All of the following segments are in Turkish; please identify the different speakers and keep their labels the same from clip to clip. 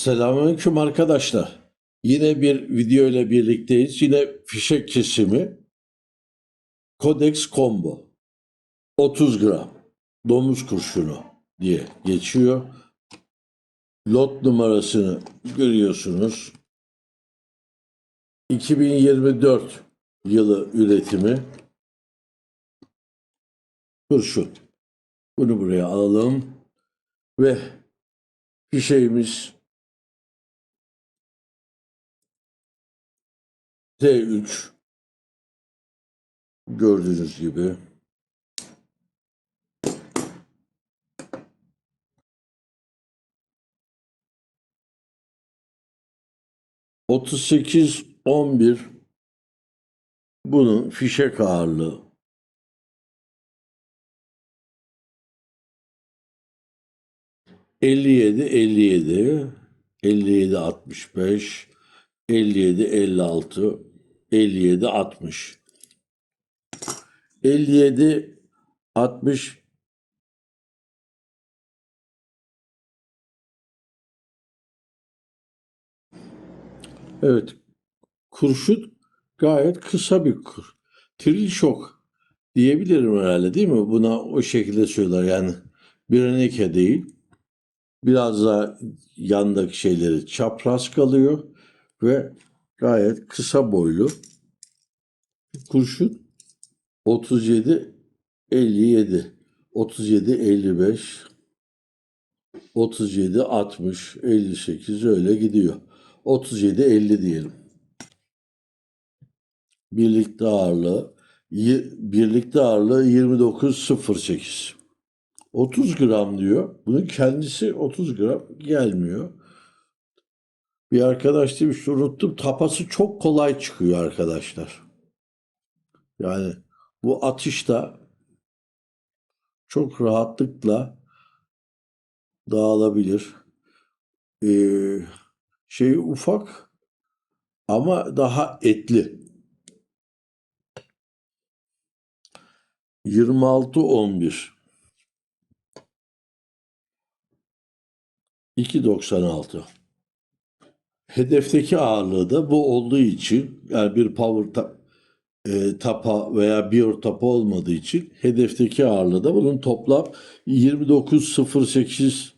Speaker 1: Selamünaleyküm arkadaşlar. Yine bir video ile birlikteyiz. Yine fişek kesimi Codex Combo 30 gram domuz kurşunu diye geçiyor. Lot numarasını görüyorsunuz. 2024 yılı üretimi kurşun. Bunu buraya alalım ve fişeğimiz T3 gördüğünüz gibi. Otuz sekiz on bir. Bunun fişek ağırlığı. Elli yedi, elli yedi, elli yedi, altmış beş, 57, 56, 57, 60. 57, 60 Evet. Kurşun gayet kısa bir kur. Tril şok diyebilirim herhalde değil mi? Buna o şekilde söyler yani. Bir reneke değil. Biraz daha yandaki şeyleri çapraz kalıyor ve gayet kısa boylu kurşun 37 57 37 55 37 60 58 öyle gidiyor. 37 50 diyelim. Birlikte ağırlığı birlikte ağırlığı 29.08. 30 gram diyor. Bunun kendisi 30 gram gelmiyor. Bir arkadaş demiş unuttum tapası çok kolay çıkıyor arkadaşlar. Yani bu atışta çok rahatlıkla dağılabilir. Ee, şey ufak ama daha etli. 26 11 296 Hedefteki ağırlığı da bu olduğu için yani bir power ta- e, tapa veya bir tapa olmadığı için hedefteki ağırlığı da bunun toplam 29.08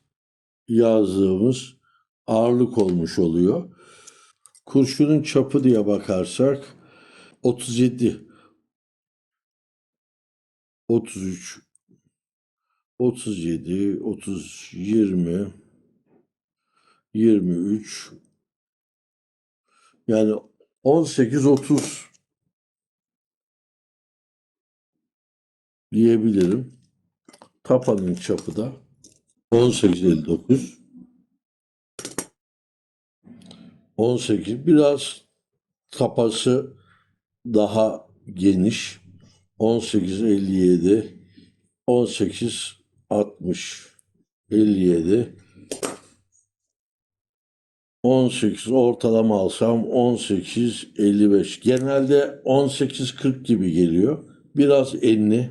Speaker 1: yazdığımız ağırlık olmuş oluyor. Kurşunun çapı diye bakarsak 37 33 37 30 20 23 yani 18-30 diyebilirim. Tapanın çapı da 18-59 18 biraz tapası daha geniş. 18-57 18-60 57 18 ortalama alsam 18 55. Genelde 18 40 gibi geliyor. Biraz enli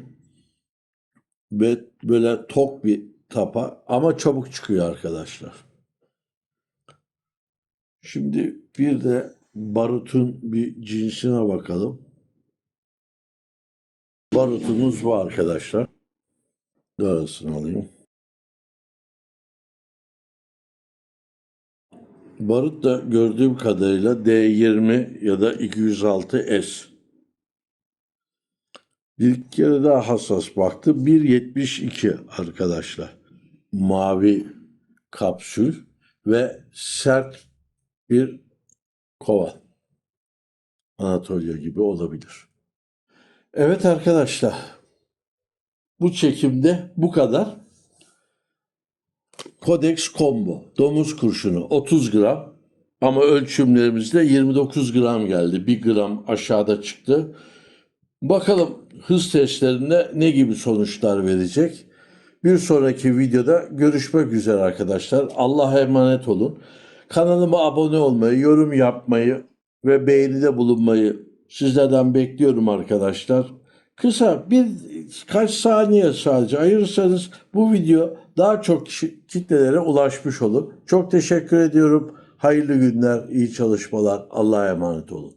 Speaker 1: ve böyle tok bir tapa ama çabuk çıkıyor arkadaşlar. Şimdi bir de barutun bir cinsine bakalım. Barutumuz bu arkadaşlar. Arasını alayım. Barut da gördüğüm kadarıyla D20 ya da 206S. Bir kere daha hassas baktı. 1.72 arkadaşlar. Mavi kapsül ve sert bir kova. Anatolia gibi olabilir. Evet arkadaşlar. Bu çekimde bu kadar. Codex Combo domuz kurşunu 30 gram ama ölçümlerimizde 29 gram geldi. 1 gram aşağıda çıktı. Bakalım hız testlerinde ne gibi sonuçlar verecek? Bir sonraki videoda görüşmek üzere arkadaşlar. Allah'a emanet olun. Kanalıma abone olmayı, yorum yapmayı ve beğenide bulunmayı sizlerden bekliyorum arkadaşlar. Kısa bir kaç saniye sadece ayırırsanız bu video daha çok kitlelere ulaşmış olur. Çok teşekkür ediyorum. Hayırlı günler, iyi çalışmalar. Allah'a emanet olun.